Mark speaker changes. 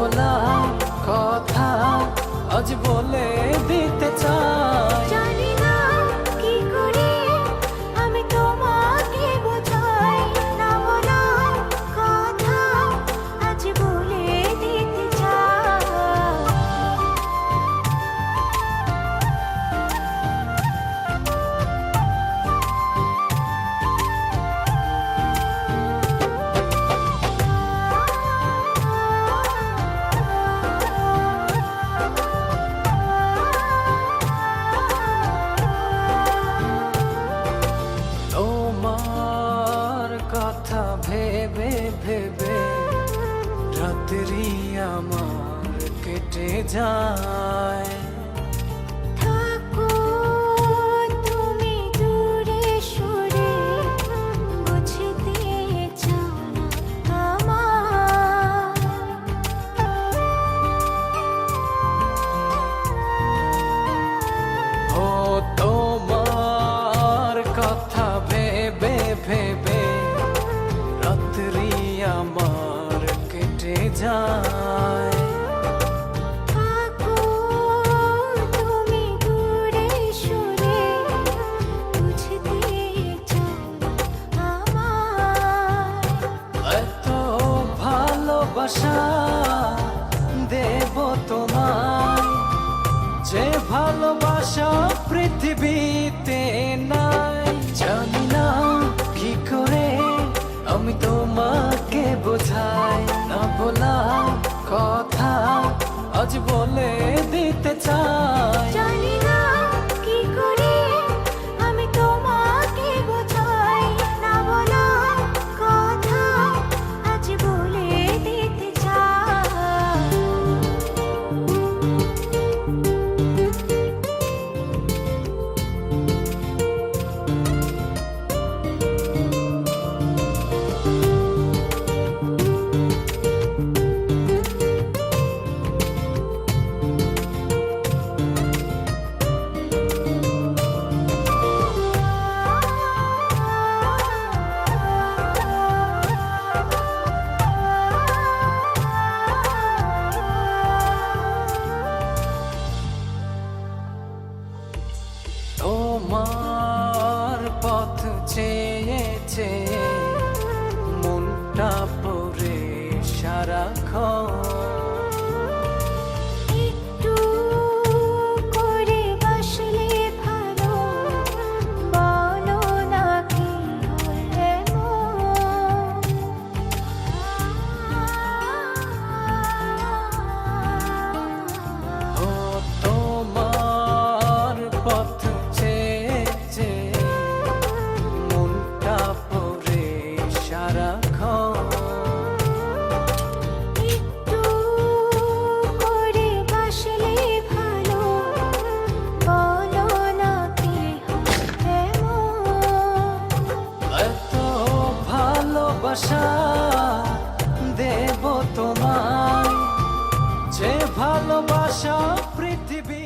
Speaker 1: ভোলা কথা আজ বলে
Speaker 2: রাত্রি আমার কেটে যায়। কথা ভেবে ভেবে রাত্রি আমার উঠে যায়। ভালোবাসা দেব তোমায়। যে ভালোবাসা পৃথিবীতে নাই জানি call. ভালোবাসা দেব তোমায়। যে ভালোবাসা পৃথিবী